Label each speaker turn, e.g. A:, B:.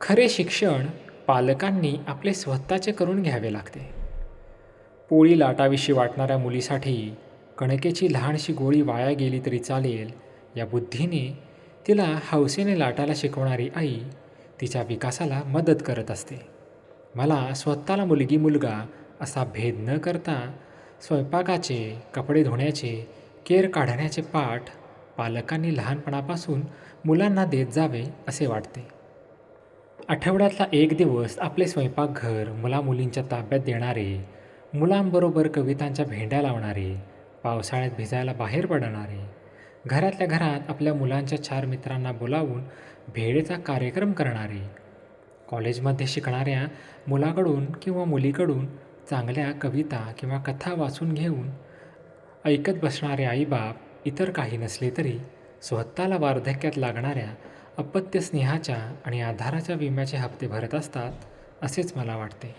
A: खरे शिक्षण पालकांनी आपले स्वतःचे करून घ्यावे लागते. पोळी लाटाविषयी वाटणाऱ्या मुलीसाठी कणकेची लहानशी गोळी वाया गेली तरी चालेल या बुद्धीने तिला हौसेने लाटायला शिकवणारी आई तिच्या विकासाला मदत करत असते. मला स्वतःला मुलगी मुलगा असा भेद न करता स्वयंपाकाचे कपडे धुण्याचे केर काढण्याचे पाठ पालकांनी लहानपणापासून मुलांना देत जावे असे वाटते. आठवड्यातला एक दिवस आपले स्वयंपाकघर मुलामुलींच्या ताब्यात देणारे मुलांबरोबर कवितांच्या भेंड्या लावणारे पावसाळ्यात भिजायला बाहेर पडणारे घरातल्या घरात आपल्या मुलांच्या चार मित्रांना बोलावून भेळेचा कार्यक्रम करणारे कॉलेजमध्ये शिकणाऱ्या मुलाकडून किंवा मुलीकडून चांगल्या कविता किंवा कथा वाचून घेऊन ऐकत बसणारे आईबाप इतर काही नसले तरी स्वतःला वार्धक्यात लागणाऱ्या अपत्य स्नेहाच्या आणि आधाराच्या विम्याचे हप्ते भरत असतात असेच मला वाटते.